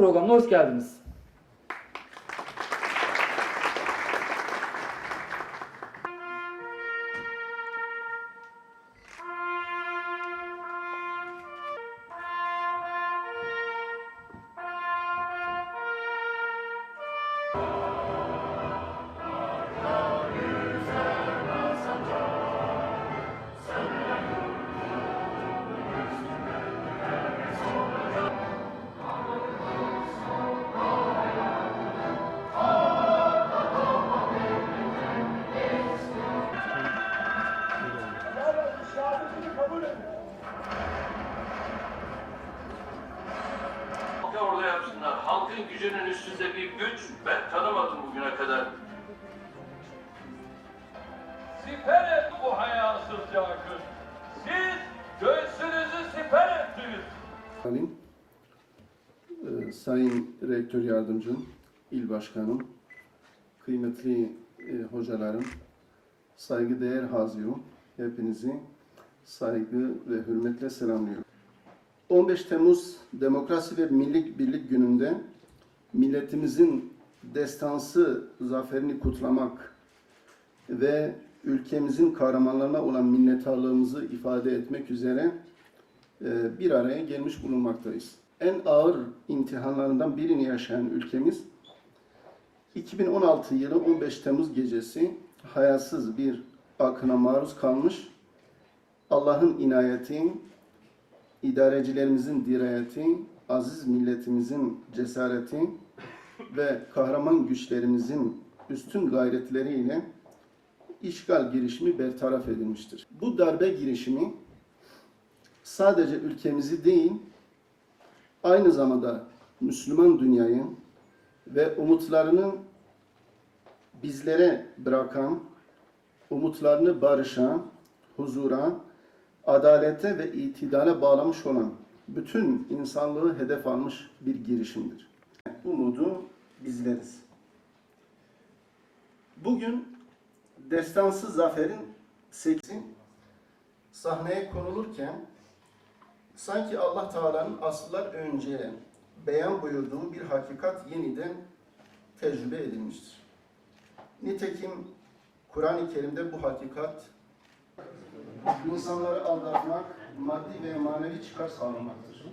programına hoş geldiniz. Halkın gücünün üstünde bir güç ben tanımadım bugüne kadar. Siper et bu hayasızca akın. Siz göğsünüzü siper ettiniz. Alayım. Ee, Sayın Rektör Yardımcım, İl Başkanım, kıymetli e, hocalarım, saygıdeğer haziyum, hepinizi saygı ve hürmetle selamlıyorum. 15 Temmuz Demokrasi ve Milli Birlik Günü'nde milletimizin destansı zaferini kutlamak ve ülkemizin kahramanlarına olan minnettarlığımızı ifade etmek üzere e, bir araya gelmiş bulunmaktayız. En ağır imtihanlarından birini yaşayan ülkemiz 2016 yılı 15 Temmuz gecesi hayasız bir akına maruz kalmış. Allah'ın inayeti, idarecilerimizin dirayeti, aziz milletimizin cesareti ve kahraman güçlerimizin üstün gayretleriyle işgal girişimi bertaraf edilmiştir. Bu darbe girişimi sadece ülkemizi değil, aynı zamanda Müslüman dünyayı ve umutlarını bizlere bırakan, umutlarını barışa, huzura, adalete ve itidale bağlamış olan bütün insanlığı hedef almış bir girişimdir. Umudu bizleriz. Bugün destansı zaferin seksi sahneye konulurken sanki Allah Teala'nın asırlar önce beyan buyurduğu bir hakikat yeniden tecrübe edilmiştir. Nitekim Kur'an-ı Kerim'de bu hakikat insanları aldatmak, maddi ve manevi çıkar sağlamaktır.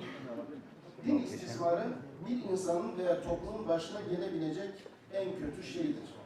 Din istismarı bir insanın veya toplumun başına gelebilecek en kötü şeydir.